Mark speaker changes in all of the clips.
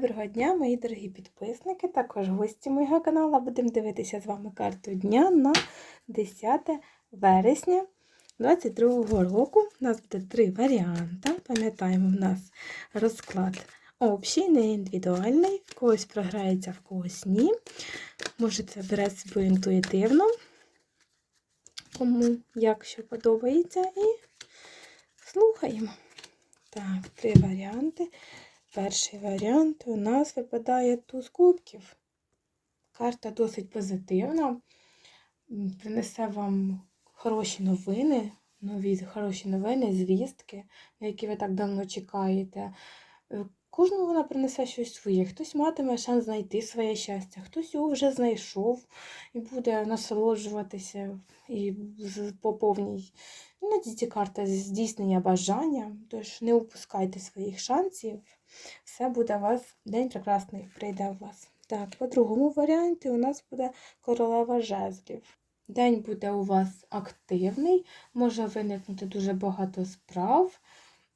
Speaker 1: Доброго дня, мої дорогі підписники, також гості моєго каналу. Будемо дивитися з вами карту дня на 10 вересня 2022 року. У нас буде три варіанти. Пам'ятаємо, в нас розклад общий, не індивідуальний. В когось програється, в когось ні. Можете брати собою інтуїтивно, кому як що подобається, і слухаємо. Так, три варіанти. Перший варіант у нас випадає туз кубків. Карта досить позитивна, принесе вам хороші новини, нові хороші новини, звістки, на які ви так давно чекаєте. Кожному вона принесе щось своє. Хтось матиме шанс знайти своє щастя, хтось його вже знайшов і буде насолоджуватися і по повній. Іноді карта здійснення бажання, тож не упускайте своїх шансів. Все буде у вас, день прекрасний прийде у вас. Так, по другому варіанті у нас буде королева жезлів. День буде у вас активний, може виникнути дуже багато справ.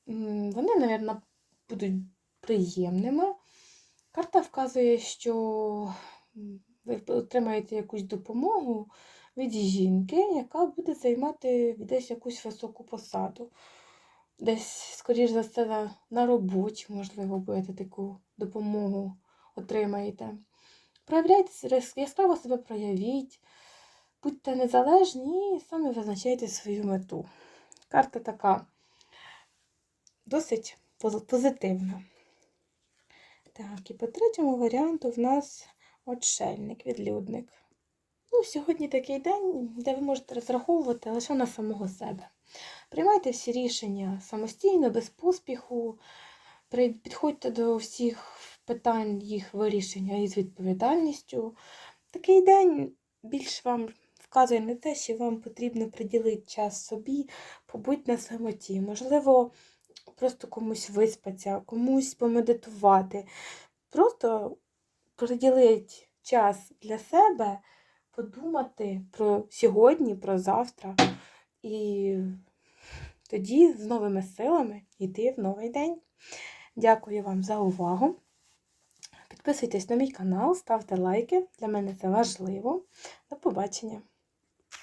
Speaker 1: Вони, мабуть, будуть приємними. Карта вказує, що ви отримаєте якусь допомогу від жінки, яка буде займати десь якусь високу посаду. Десь, скоріш за все, на- роботі, можливо, будете таку допомогу отримаєте. Проявляйте яскраво себе проявіть, будьте незалежні і самі визначайте свою мету. Карта така досить позитивна. Так, і по третьому варіанту в нас отшельник, відлюдник. Ну, сьогодні такий день, де ви можете розраховувати лише на самого себе. Приймайте всі рішення самостійно, без поспіху. Підходьте до всіх питань їх вирішення із відповідальністю. Такий день більш вам вказує на те, що вам потрібно приділити час собі, побудь на самоті. Можливо, просто комусь виспатися, комусь помедитувати. Просто приділити час для себе, подумати про сьогодні, про завтра. І тоді з новими силами йти в новий день. Дякую вам за увагу. Підписуйтесь на мій канал, ставте лайки. Для мене це важливо. До побачення!